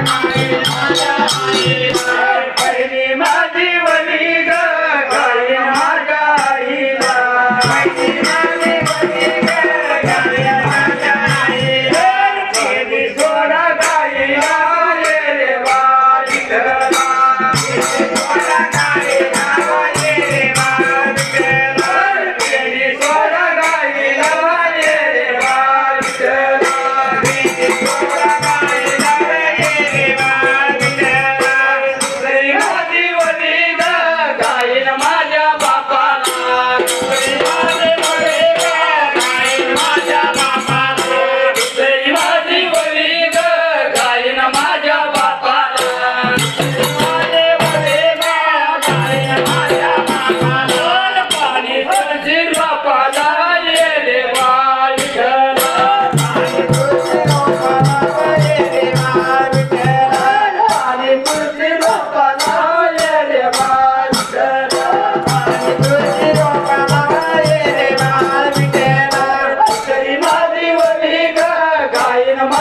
नाही माझ्या आईला पहिली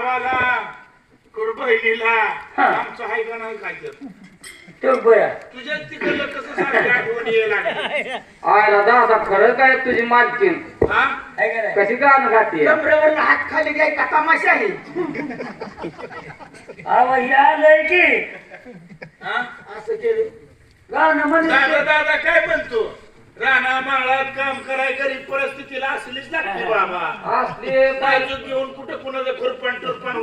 भावाला कडू बहिणीला आमचं हाय का नाही तो बया. तुझ्या तिकडलं कसं सारखी आठवण यायला लागली? आय दादा आता खरं काय तुझी मालकीन हा? कशी गाणं खाते कमरेवर हात खाली काय का तमाशा आहे? आलंय की? हा? असं केलं. गाणं म्हणजे दादा दादा काय म्हणतो? राणा माळात काम कराय गरीब परिस्थितीला असलीच लागते बाबा. असले काय घेऊन कुठं कुणाचं टुरपण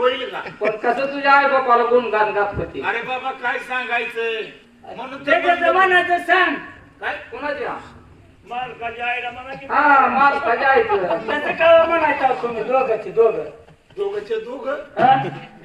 होईल का? पण कसं तुझ्या आई बापाला गुणगान गात होती अरे बाबा काय सांगायचंय? म्हणून तर त्याच्या. जमान्याचं सांग. काय? कुणाच्या मालकाच्या आईला म्हणा की हा माल जायचं त्याचं काय म्हणायचं तुम्ही दोघांचे दोघं. दोघंचे दोघं? हा?